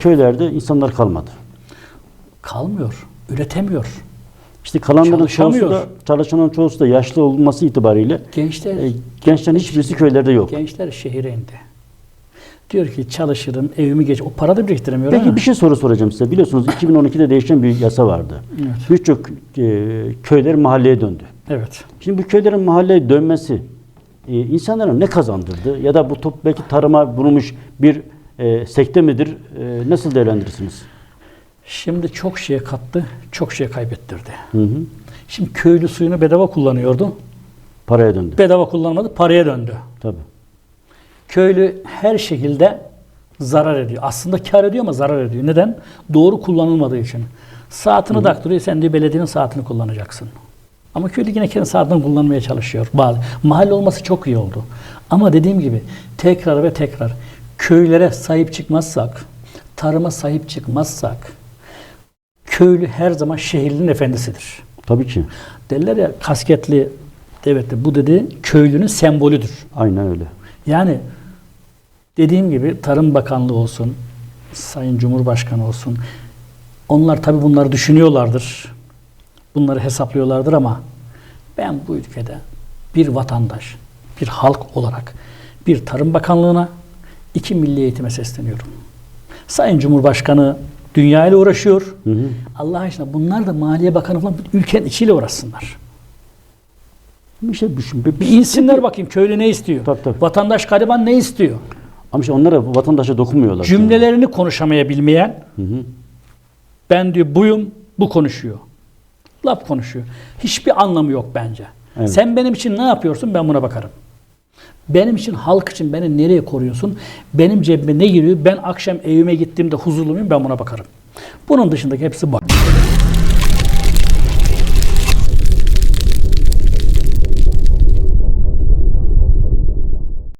köylerde insanlar kalmadı. Kalmıyor, üretemiyor. İşte kalanların çoğusu da, çalışanların çoğusu da yaşlı olması itibariyle Gençler e, gençlerin hiçbirisi köylerde yok. gençler şehire indi. Diyor ki çalışırım, evimi geç. O para da biriktiremiyor. Peki ha? bir şey soru soracağım size. Biliyorsunuz 2012'de değişen bir yasa vardı. Evet. Birçok e, köyler mahalleye döndü. Evet. Şimdi bu köylerin mahalleye dönmesi e, insanlara ne kazandırdı? Ya da bu top belki tarıma vurulmuş bir e, sekte midir? E, nasıl değerlendirirsiniz? Şimdi çok şeye kattı, çok şeye kaybettirdi. Hı hı. Şimdi köylü suyunu bedava kullanıyordu. Paraya döndü. Bedava kullanmadı, paraya döndü. Tabii. Köylü her şekilde zarar ediyor. Aslında kar ediyor ama zarar ediyor. Neden? Doğru kullanılmadığı için. Saatini taktırıyor, sen diyor belediyenin saatini kullanacaksın. Ama köylü yine kendi saatini kullanmaya çalışıyor. Bazı. Mahalle olması çok iyi oldu. Ama dediğim gibi tekrar ve tekrar köylere sahip çıkmazsak, tarıma sahip çıkmazsak, köylü her zaman şehirlinin efendisidir. Tabii ki. Derler ya kasketli devletli bu dedi köylünün sembolüdür. Aynen öyle. Yani dediğim gibi Tarım Bakanlığı olsun, Sayın Cumhurbaşkanı olsun. Onlar tabii bunları düşünüyorlardır. Bunları hesaplıyorlardır ama ben bu ülkede bir vatandaş, bir halk olarak bir Tarım Bakanlığı'na, iki Milli Eğitim'e sesleniyorum. Sayın Cumhurbaşkanı dünyayla uğraşıyor. Hı hı. Allah aşkına bunlar da Maliye Bakanı falan ülkenin içiyle uğraşsınlar. Bir şey düşün. Bir, Bir insinler bakayım köylü ne istiyor? Tabii, tabii. Vatandaş gariban ne istiyor? Ama işte onlara vatandaşa dokunmuyorlar. Cümlelerini konuşamayabilmeyen Hı hı. ben diyor buyum bu konuşuyor. Laf konuşuyor. Hiçbir anlamı yok bence. Evet. Sen benim için ne yapıyorsun ben buna bakarım. Benim için halk için beni nereye koruyorsun? Benim cebime ne giriyor? Ben akşam evime gittiğimde huzurlu muyum? Ben buna bakarım. Bunun dışındaki hepsi bak.